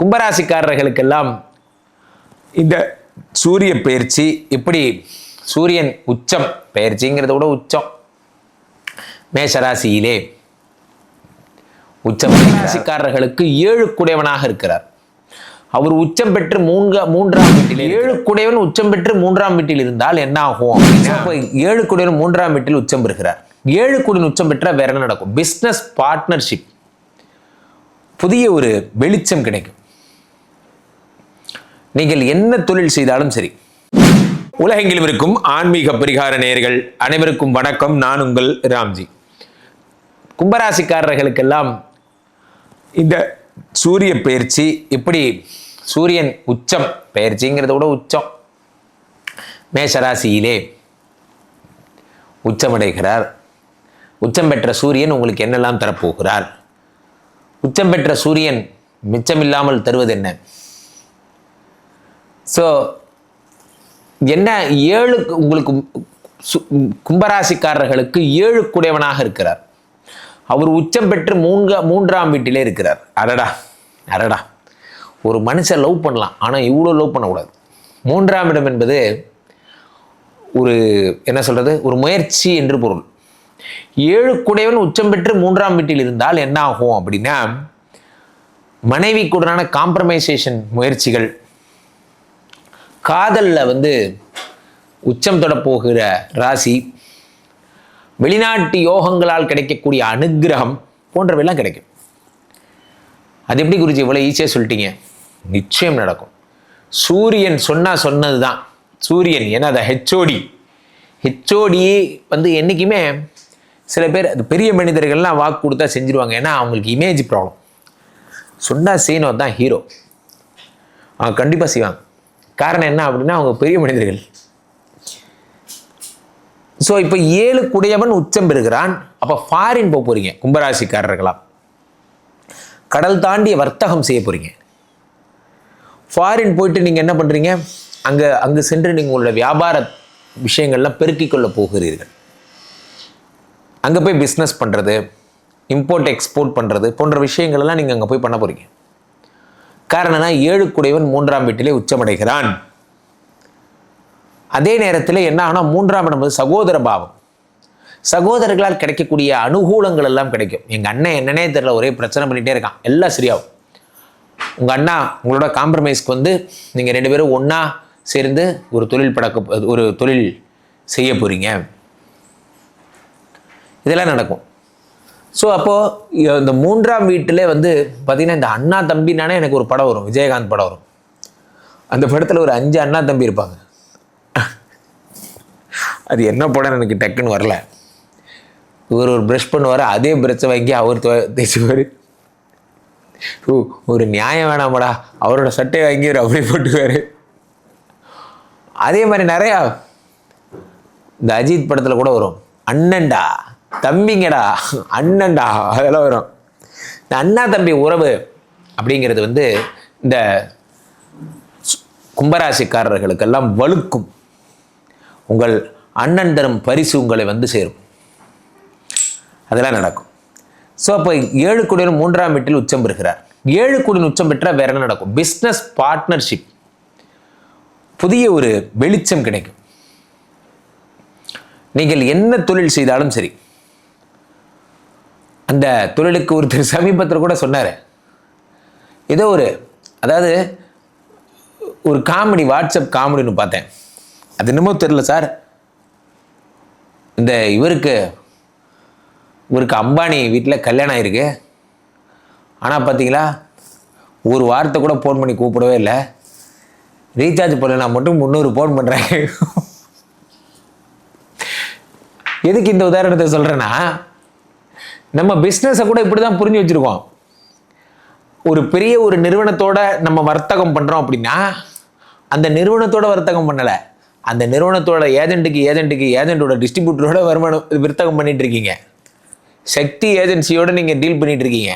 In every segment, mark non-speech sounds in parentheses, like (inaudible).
கும்பராசிக்காரர்களுக்கெல்லாம் இந்த சூரிய பயிற்சி எப்படி சூரியன் உச்சம் பயிற்சிங்கிறத விட உச்சம். மேஷராசியிலே உச்சம் ராசிக்காரர்களுக்கு ஏழு குடையவனாக இருக்கிறார். அவர் உச்சம் பெற்று மூங்க மூன்றாம் வீட்டில் ஏழு குடையவன் உச்சம் பெற்று மூன்றாம் வீட்டில் இருந்தால் என்ன ஆகும் ஏழு குடையவன் மூன்றாம் வீட்டில் உச்சம் பெறுகிறார். ஏழு குடியின் உச்சம் பெற்றால் வேற என்ன நடக்கும்? பிசினஸ் பார்ட்னர்ஷிப் புதிய ஒரு வெளிச்சம் கிடைக்கும். நீங்கள் என்ன தொழில் செய்தாலும் சரி. உலகெங்கிலும் இருக்கும் ஆன்மீக பரிகார நேயர்கள் அனைவருக்கும் வணக்கம். நான் உங்கள் ராம்ஜி. கும்பராசிக்காரர்களுக்கெல்லாம் இந்த சூரிய பயிற்சி இப்படி சூரியன் உச்சம் பயிற்சிங்கிறத விட உச்சம். மேஷராசியிலே உச்சமடைகிறார். உச்சம் பெற்ற சூரியன் உங்களுக்கு என்னெல்லாம் தரப்போகிறார்? உச்சம் பெற்ற சூரியன் மிச்சமில்லாமல் தருவது என்ன ஸோ என்ன ஏழு உங்களுக்கு சு- கும்பராசிக்காரர்களுக்கு ஏழு குடையவனாக இருக்கிறார். அவர் உச்சம் பெற்று மூங்க மூன்றாம் வீட்டிலே இருக்கிறார். அடடா அடடா. ஒரு மனுஷன் லவ் பண்ணலாம் ஆனால் இவ்வளோ லவ் பண்ணக்கூடாது. மூன்றாம் இடம் என்பது ஒரு என்ன சொல்கிறது ஒரு முயற்சி என்று பொருள். ஏழு குடையவன் உச்சம் பெற்று மூன்றாம் வீட்டில் இருந்தால் என்ன ஆகும் அப்படின்னா மனைவி கூடனான காம்ப்ரமைசேஷன் முயற்சிகள் காதலில் வந்து உச்சம் தொட போகிற ராசி வெளிநாட்டு யோகங்களால் கிடைக்கக்கூடிய அனுக்கிரகம் போன்றவையெல்லாம் கிடைக்கும். அது எப்படி குருஜி இவ்வளோ ஈஸியாக சொல்லிட்டீங்க? நிச்சயம் நடக்கும். சூரியன் சொன்னால் சொன்னது தான் சூரியன் ஏன்னா அதை ஹெச்ஓடி ஹெச்ஓடி வந்து என்றைக்குமே சில பேர் அது பெரிய மனிதர்கள்லாம் வாக்கு கொடுத்தா செஞ்சுருவாங்க. ஏன்னா அவங்களுக்கு இமேஜ் ப்ராப்ளம் சொன்னால் செய்யணும் தான் ஹீரோ அவங்க கண்டிப்பாக செய்வாங்க. காரணம் என்ன அப்படின்னா அவங்க பெரிய மனிதர்கள். ஸோ இப்போ ஏழு குடையவன் உச்சம் பெறுகிறான். அப்போ ஃபாரின் போக போகிறீங்க கும்பராசிக்காரர்களாம். கடல் தாண்டிய வர்த்தகம் செய்ய போகிறீங்க ஃபாரின் போயிட்டு நீங்கள் என்ன பண்ணுறீங்க அங்கே அங்கே சென்று நீங்கள் உங்களோட வியாபார விஷயங்கள்லாம் பெருக்கிக் கொள்ள போகிறீர்கள். அங்கே போய் பிஸ்னஸ் பண்ணுறது இம்போர்ட் எக்ஸ்போர்ட் பண்ணுறது போன்ற விஷயங்கள்லாம் நீங்கள் அங்கே போய் பண்ண போகிறீங்க காரணம்னா ஏழு குடைவன் மூன்றாம் வீட்டிலே உச்சமடைகிறான். அதே நேரத்தில் என்ன ஆனால் மூன்றாம் இடம் வந்து சகோதர பாவம். சகோதரர்களால் கிடைக்கக்கூடிய அனுகூலங்கள் எல்லாம் கிடைக்கும். எங்கள் அண்ணன் என்னன்னே தெரியல ஒரே பிரச்சனை பண்ணிகிட்டே இருக்கான். எல்லாம் சரியாகும். உங்கள் அண்ணா உங்களோட காம்ப்ரமைஸ்க்கு வந்து நீங்கள் ரெண்டு பேரும் ஒன்றா சேர்ந்து ஒரு தொழில் படக்க ஒரு தொழில் செய்ய போகிறீங்க இதெல்லாம் நடக்கும். ஸோ அப்போது இந்த மூன்றாம் வீட்டிலே வந்து பார்த்திங்கன்னா இந்த அண்ணா தம்பினானே எனக்கு ஒரு படம் வரும் விஜயகாந்த் படம் வரும். அந்த படத்தில் ஒரு அஞ்சு அண்ணா தம்பி இருப்பாங்க. அது என்ன படம்னு எனக்கு டக்குன்னு வரல. இவர் ஒரு ப்ரெஷ் பண்ணுவார் அதே ப்ரெஷ்ஷை வாங்கி அவர் தேய்ச்சுவார் ஓ ஒரு நியாயம் வேணாமடா அவரோட சட்டை வாங்கி அவர் அப்படியே போட்டுவார் அதே மாதிரி நிறையா இந்த அஜித் படத்தில் கூட வரும். அண்ணன்டா. தம்பிங்கடா அண்ணன்டா அதெல்லாம் வரும். இந்த அண்ணா தம்பி உறவு அப்படிங்கிறது வந்து இந்த கும்பராசிக்காரர்களுக்கெல்லாம் வலுக்கும் உங்கள் அண்ணன் தரும் பரிசு உங்களை வந்து சேரும். அதெல்லாம் நடக்கும். ஸோ அப்போ ஏழு கோடியில் மூன்றாம் வீட்டில் உச்சம் பெறுகிறார். ஏழு குடியின் உச்சம் பெற்றால் வேற என்ன நடக்கும்? பிஸ்னஸ் பார்ட்னர்ஷிப் புதிய ஒரு வெளிச்சம் கிடைக்கும். நீங்கள் என்ன தொழில் செய்தாலும் சரி அந்த தொழிலுக்கு ஒருத்தர் (laughs) சமீபத்தில் கூட சொன்னார். ஏதோ ஒரு அதாவது ஒரு காமெடி வாட்ஸ்அப் காமெடின்னு பார்த்தேன். அது என்னமோ தெரில சார். இந்த இவருக்கு இவருக்கு அம்பானி வீட்டில் கல்யாணம் ஆயிருக்கு. ஆனால் பார்த்தீங்களா ஒரு வாரத்தை கூட ஃபோன் பண்ணி கூப்பிடவே இல்லை. ரீசார்ஜ் பண்ணலாம் மட்டும் முந்நூறு ஃபோன் பண்ணுறேன் எதுக்கு இந்த உதாரணத்தை சொல்கிறேன்னா நம்ம பிஸ்னஸை கூட இப்படி தான் புரிஞ்சு வச்சுருக்கோம். ஒரு பெரிய ஒரு நிறுவனத்தோட நம்ம வர்த்தகம் பண்ணுறோம் அப்படின்னா அந்த நிறுவனத்தோட வர்த்தகம் பண்ணலை. அந்த நிறுவனத்தோட ஏஜென்ட்டுக்கு ஏஜென்ட்டுக்கு ஏஜென்ட்டோட டிஸ்ட்ரிபியூட்டரோட வருமானம் வர்த்தகம் பண்ணிட்டு இருக்கீங்க. சக்தி ஏஜென்சியோட நீங்கள் டீல் பண்ணிட்டு இருக்கீங்க.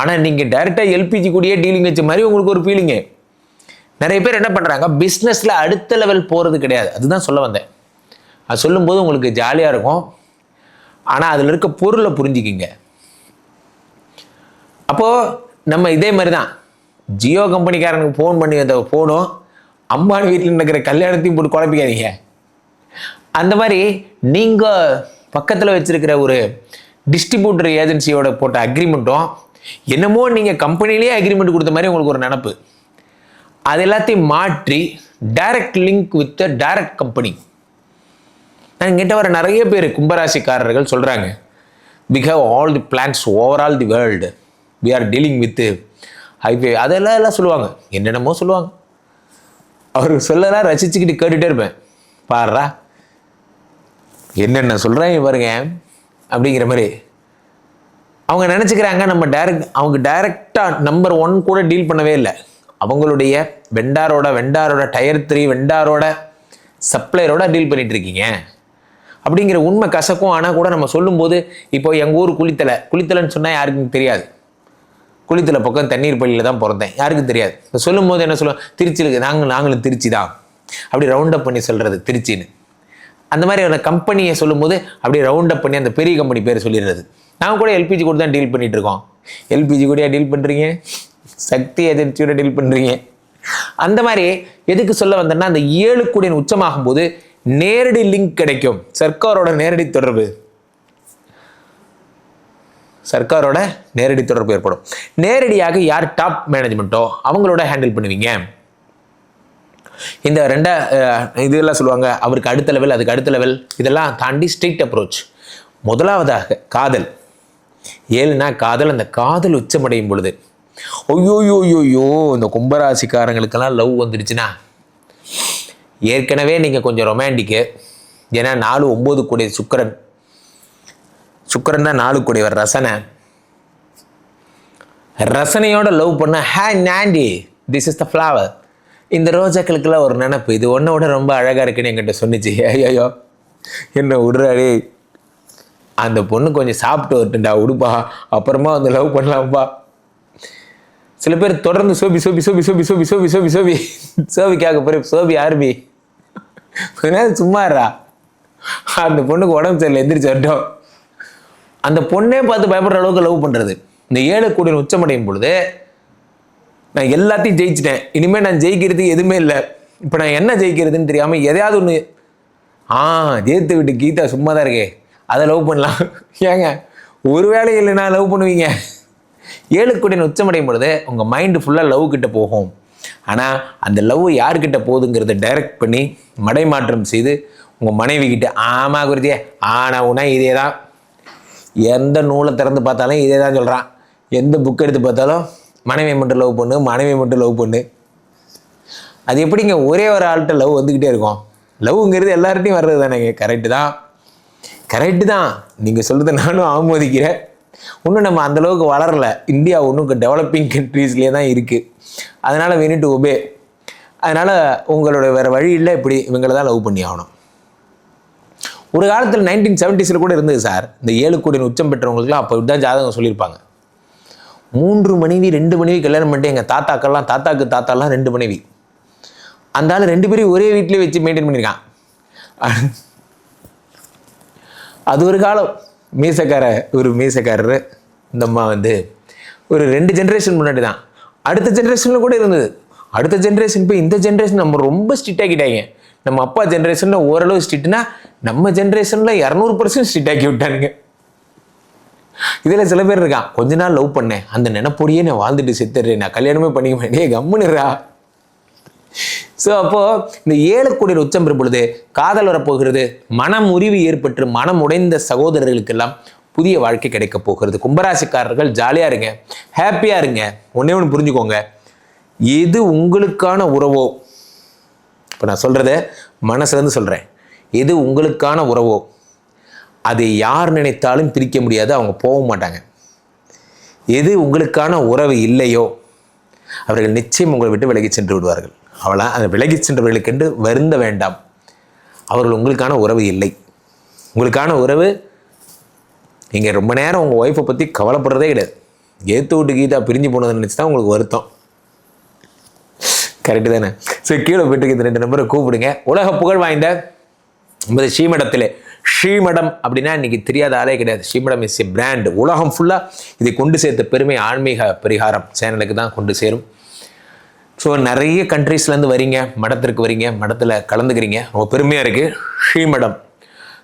ஆனால் நீங்கள் டைரெக்டாக எல்பிஜி கூடயே டீலிங் வச்ச மாதிரி உங்களுக்கு ஒரு ஃபீலிங்கு நிறைய பேர் என்ன பண்ணுறாங்க பிஸ்னஸில் அடுத்த லெவல் போகிறது கிடையாது. அதுதான் சொல்ல வந்தேன். அது சொல்லும்போது உங்களுக்கு ஜாலியாக இருக்கும். ஆனால் அதில் இருக்க பொருளை புரிஞ்சுக்கிங்க. அப்போது நம்ம இதே மாதிரி தான் ஜியோ கம்பெனிக்காரனுக்கு ஃபோன் பண்ணி அந்த ஃபோனும் அம்பானி வீட்டில் நடக்கிற கல்யாணத்தையும் போட்டு குழப்பிக்காதீங்க. அந்த மாதிரி நீங்கள் பக்கத்தில் வச்சுருக்கிற ஒரு டிஸ்ட்ரிபியூட்டர் ஏஜென்சியோட போட்ட அக்ரிமெண்ட்டும் என்னமோ நீங்கள் கம்பெனிலேயே அக்ரிமெண்ட் கொடுத்த மாதிரி உங்களுக்கு ஒரு நினப்பு. அது எல்லாத்தையும் மாற்றி direct link with direct company நான் கிட்ட வர நிறைய பேர் கும்பராசிக்காரர்கள் சொல்கிறாங்க we have all the plans overall the world we are dealing with Huawei அதெல்லாம் எல்லாம் சொல்லுவாங்க. என்னென்னமோ சொல்லுவாங்க. அவருக்கு சொல்லலாம் ரசிச்சுக்கிட்டு கேட்டுகிட்டே இருப்பேன். பாடுறா என்னென்ன சொல்கிறாங்க பாருங்க அப்படிங்கிற மாதிரி. அவங்க நினச்சிக்கிறாங்க நம்ம டைரக்ட் அவங்க டைரெக்டாக நம்பர் ஒன் கூட டீல் பண்ணவே இல்லை. அவங்களுடைய வெண்டாரோட வெண்டாரோட டயர் த்ரீ வெண்டாரோட சப்ளையரோட டீல் பண்ணிகிட்டு இருக்கீங்க. அப்படிங்கிற உண்மை கசக்கும். ஆனால் கூட நம்ம சொல்லும்போது இப்போ எங்கள் ஊர் குளித்தலை. குளித்தலைன்னு சொன்னால் யாருக்கும் தெரியாது. குளித்தலை பக்கம் தண்ணீர் பள்ளியில் தான் பிறந்தேன். யாருக்கும் தெரியாது. இப்போ சொல்லும்போது என்ன சொல்லுவோம் திருச்சியில் நாங்கள் நாங்களும் திருச்சி தான். அப்படி ரவுண்டப் பண்ணி சொல்கிறது திருச்சின்னு. அந்த மாதிரியான கம்பெனியை சொல்லும்போது அப்படியே ரவுண்டப் பண்ணி அந்த பெரிய கம்பெனி பேர் சொல்லிடுறது. நாங்கள் கூட எல்பிஜி கூட தான் டீல் பண்ணிட்டு இருக்கோம். எல்பிஜி கூடயா டீல் பண்ணுறீங்க சக்தி ஏஜென்சியோட டீல் பண்ணுறீங்க அந்த மாதிரி எதுக்கு சொல்ல வந்தேன்னா அந்த ஏழு கோடியின் உச்சமாகும் போது நேரடி லிங்க் கிடைக்கும். சர்க்காரோட நேரடி தொடர்பு. சர்க்காரோட நேரடி தொடர்பு ஏற்படும். நேரடியாக யார் டாப் மேனேஜ்மெண்ட்டோ அவங்களோட ஹேண்டில் பண்ணுவீங்க. இந்த ரெண்டா இதெல்லாம் சொல்லுவாங்க அவருக்கு அடுத்த லெவல் அதுக்கு அடுத்த லெவல் இதெல்லாம் தாண்டி ஸ்ட்ரிக்ட் அப்ரோச் முதலாவதாக காதல். ஏழுனா காதல் அந்த காதல் உச்சமடையும் பொழுது. ஐயோயோயோயோ இந்த கும்பராசிக்காரங்களுக்கெல்லாம் லவ் வந்துடுச்சுன்னா ஏற்கனவே நீங்கள் கொஞ்சம் ரொமான்டிக்கு ஏன்னா நாலு ஒம்பது கூடிய சுக்கரன். சுக்கரன் தான் நாலு கூடியவர் ரசனை. ரசனையோட லவ் பண்ண ஹே நாண்டி திஸ் இஸ் த ஃப்ளவர் இந்த ரோஜாக்களுக்கெல்லாம் ஒரு நினப்பு. இது ஒன்றை விட ரொம்ப அழகாக இருக்குன்னு என்கிட்ட சொன்னிச்சு. ஐயோ என்ன விடுறாரு அந்த பொண்ணு கொஞ்சம் சாப்பிட்டு வரட்டுண்டா உடுப்பா. அப்புறமா வந்து லவ் பண்ணலாம்ப்பா. சில பேர் தொடர்ந்து சோபி சோபி சோபி சோபி சோபி சோபி சோபி சோபி. சோபிக்காக போய் சோபி ஆர்பி. கொஞ்ச நேரம் சும்மா அந்த பொண்ணுக்கு உடம்பு சரியில்லை எந்திரிச்சு வரட்டும். அந்த பொண்ணே பார்த்து பயப்படுற அளவுக்கு லவ் பண்ணுறது இந்த ஏழு கோடியின் உச்சமடையும் பொழுது நான் எல்லாத்தையும் ஜெயிச்சிட்டேன். இனிமேல் நான் ஜெயிக்கிறதுக்கு எதுவுமே இல்லை. இப்போ நான் என்ன ஜெயிக்கிறதுன்னு தெரியாமல் எதையாவது ஒன்று ஆ ஜெயித்து விட்டு கீதா சும்மா தான் இருக்கே. அதை லவ் பண்ணலாம். ஏங்க ஒரு வேலை இல்லைன்னா லவ் பண்ணுவீங்க. ஏழு கோடியின் உச்சமடையும் பொழுது உங்கள் மைண்டு ஃபுல்லாக லவ் கிட்ட போகும். ஆனால் அந்த லவ் யார்கிட்ட போகுதுங்கிறத டைரக்ட் பண்ணி மடைமாற்றம் செய்து உங்கள் மனைவி கிட்ட ஆமா குருஜியே ஆனா உனா இதே தான். எந்த நூலை திறந்து பார்த்தாலும் இதே தான் சொல்கிறான் எந்த புக் எடுத்து பார்த்தாலும் மனைவி மட்டும் லவ் பண்ணு மனைவி மட்டும் லவ் பண்ணு. அது எப்படிங்க ஒரே ஒரு ஆள்கிட்ட லவ் வந்துக்கிட்டே இருக்கும். லவ்ங்கிறது எல்லார்ட்டையும் வர்றது தானேங்க கரெக்டு தான். கரெக்டு தான். நீங்கள் சொல்கிறத நானும் ஆமோதிக்கிறேன். இன்னும் நம்ம அந்தளவுக்கு வளரலை வளரல. இந்தியா ஒன்றும் டெவலப்பிங் கண்ட்ரீஸ்லேயே தான் இருக்குது அதனால் we நீட் உபே அதனால் உங்களோட வேறு வழி இல்லை இப்படி இவங்களை தான் லவ் பண்ணி ஆகணும் ஒரு காலத்தில் நைன்டீன் செவன்டிஸில் கூட இருந்தது சார் இந்த ஏழு கோடியின் உச்சம் பெற்றவங்களுக்குலாம் அப்போ தான் ஜாதகம் சொல்லியிருப்பாங்க. மூன்று மனைவி ரெண்டு மனைவி கல்யாணம் பண்ணிட்டு எங்கள் தாத்தாக்கெல்லாம் தாத்தாக்கு தாத்தாலாம் ரெண்டு மனைவி. அந்த ஆள் ரெண்டு பேரையும் ஒரே வீட்டிலே வச்சு மெயின்டைன் பண்ணியிருக்கான். அது ஒரு காலம். மீசக்கார ஒரு மீசக்காரர். இந்த அம்மா வந்து ஒரு ரெண்டு ஜென்ரேஷன் முன்னாடி தான் அடுத்த ஜென்ரேஷனில் கூட இருந்தது. அடுத்த ஜென்ரேஷன் இப்போ இந்த ஜென்ரேஷன் நம்ம ரொம்ப ஸ்ட்ரிக்ட் ஆக்கிட்டாங்க. நம்ம அப்பா ஜென்ரேஷனில் ஓரளவு ஸ்ட்ரிக்ட்னா நம்ம ஜென்ரேஷனில் இரநூறு பர்சன்ட் ஸ்ட்ரிக்ட் ஆக்கி விட்டானுங்க. இதில் சில பேர் இருக்கான் கொஞ்ச நாள் லவ் பண்ணேன். அந்த நினைப்பொடியே நான் வாழ்ந்துட்டு செத்துறேன் நான் கல்யாணமே பண்ணிக்க மாட்டேன். கம்முனுறா ஸோ அப்போது இந்த ஏழு கோடியில் உச்சம் பெறும் பொழுது காதல் வரப்போகிறது மனம் முறிவு ஏற்பட்டு மனம் உடைந்த சகோதரர்களுக்கெல்லாம் புதிய வாழ்க்கை கிடைக்க போகிறது. கும்பராசிக்காரர்கள் ஜாலியாக இருங்க. ஹாப்பியாக இருங்க. ஒன்றே ஒன்று புரிஞ்சுக்கோங்க. எது உங்களுக்கான உறவோ இப்போ நான் சொல்கிறத மனசுலேருந்து சொல்கிறேன் எது உங்களுக்கான உறவோ அதை யார் நினைத்தாலும் பிரிக்க முடியாது அவங்க போக மாட்டாங்க. எது உங்களுக்கான உறவு இல்லையோ அவர்கள் நிச்சயம் உங்களை விட்டு விலகி சென்று விடுவார்கள். அவளா அந்த விலகி சென்றவர்களுக்கென்று வருந்த வேண்டாம். அவர்கள் உங்களுக்கான உறவு இல்லை. உங்களுக்கான உறவு நீங்கள் ரொம்ப நேரம் உங்கள் ஒய்ஃபை பற்றி கவலைப்படுறதே கிடையாது. ஏத்து விட்டு கீதா பிரிஞ்சு போனதுன்னு நினச்சி தான் உங்களுக்கு வருத்தம். கரெக்டு தானே? ஸோ கீழே போயிட்டு இந்த ரெண்டு நம்பரை கூப்பிடுங்க. உலக புகழ் வாய்ந்த நமது ஸ்ரீமடத்திலே ஸ்ரீமடம் அப்படின்னா இன்னைக்கு தெரியாத ஆளே கிடையாது. ஸ்ரீமடம் இஸ் எ பிராண்ட் உலகம் ஃபுல்லாக இதை கொண்டு சேர்த்த பெருமை ஆன்மீக பரிகாரம் சேனலுக்கு தான் கொண்டு சேரும். ஸோ நிறைய கண்ட்ரீஸ்லேருந்து வரீங்க மடத்திற்கு வரீங்க மடத்தில் கலந்துக்கிறீங்க. ரொம்ப பெருமையாக இருக்குது ஸ்ரீமடம்.